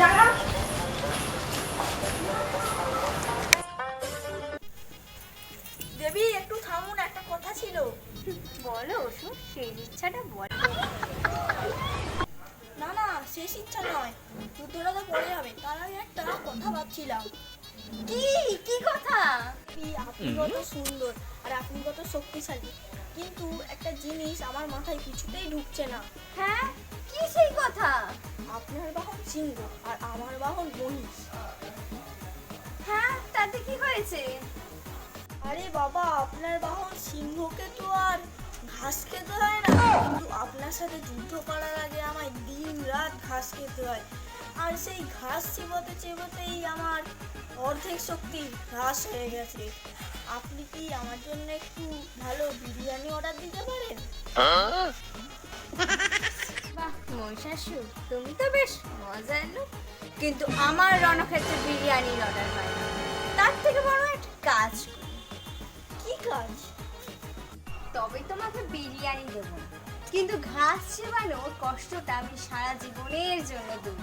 দাঁড়া দেবী একটু থামুন একটা কথা ছিল। বলো অসু সেই ইচ্ছাটা বল। না না শেষ ইচ্ছা নয়। যুদ্ধটা তো পড়ে যাবে। তার আগে একটা কথা ভাবছিলাম। কি? কি কথা? কি আপনি কত সুন্দর আর আপনি কত শক্তিশালী। কিন্তু একটা জিনিস আমার মাথায় কিছুতেই ঢুকছে না। হ্যাঁ? কি সেই কথা? আপনার বাহন সিংহ আর আমার বাহন মহিষ হ্যাঁ তাতে কি হয়েছে? আরে বাবা আপনার বাহন সিংহকে তো আর ঘাস খেতে হয় না কিন্তু আপনার সাথে যুদ্ধ করার আগে আমায় দিন রাত ঘাস খেতে হয়। আর সেই ঘাস চিবোতে চিবোতেই আমার অর্ধেক শক্তি হ্রাস হয়ে গেছে। আপনি কি আমার জন্য একটু ভালো বিরিয়ানি অর্ডার দিতে পারেন? মহিষাসুর তুমি তো বেশ মজা এলো কিন্তু আমার রণক্ষেত্রে বিরিয়ানির অর্ডার হয় তার থেকে বড় একটা কাজ কি কাজ? তবে তোমাকে বিরিয়ানি দেব। কিন্তু ঘাস চেবানো কষ্টটা আমি সারা জীবনের জন্য দেবো।